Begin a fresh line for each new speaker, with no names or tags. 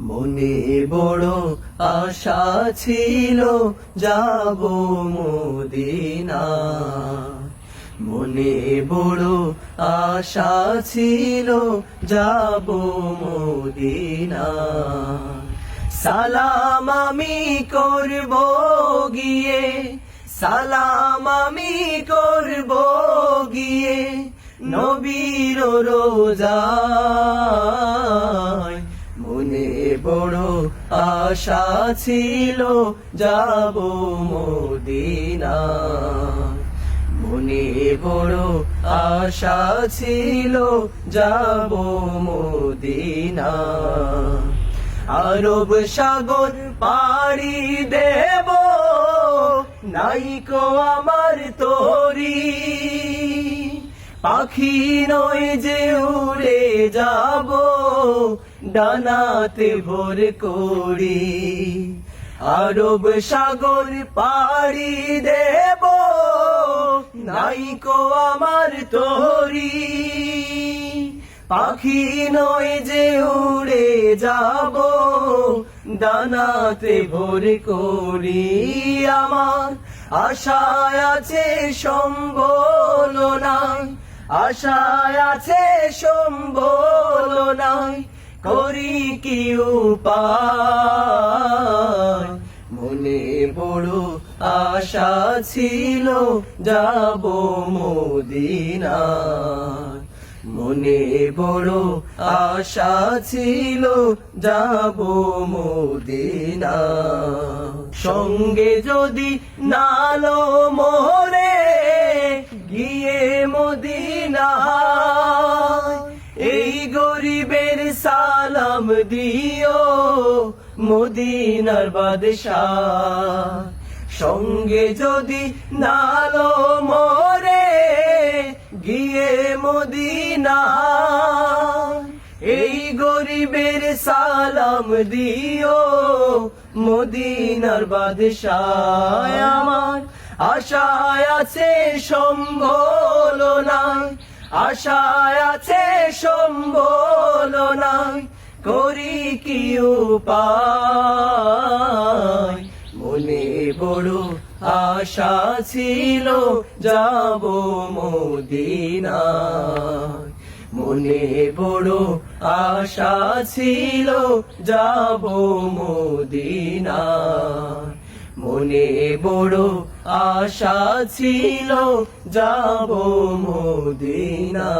মনে বড় আশা ছিল, যাব মদিনা। মনে বড় আশা ছিল, যাব মদিনা। সালাম আমি করব গিয়ে, সালাম আমি করব গিয়ে, নবীর রোজায় আশা ছিল যাব মদিনা। মনে বড় আশা ছিল যাব মদিনা। আরব সাগর পাড়ি দেব নাইকো আমার তোরি। পাখি নয় যে উড়ে যাব ডানাতে ভোর করি। আরব সাগর পাড়ি দেব। নাইকো আমার তোরি। পাখি নয় যে উড়ে যাব। দানাতে ভোর করি। আমার আশায় আছে সম্বল নাই আশায় আছে সম্বল নাই করি কি উপায়? মনে বড় আশা ছিল যাব মদিনা মনে বড় আশা ছিল যাব মদিনা সঙ্গে যদি নালো সালাম দিও মদিনার বাদশাহ। সঙ্গে যদি নালো মোরে গিয়ে মদিনা, এই গরিবের সালাম দিও মদিনার বাদশাহ। আমার আশায় আছে সম্বল আশায় আছে সম্বল করি কি উপায় মনে বড় আশা ছিল, যাব মদিনা মনে বড় আশা ছিল, যাব মদিনা মনে বড় আশা ছিল, যাব মদিনা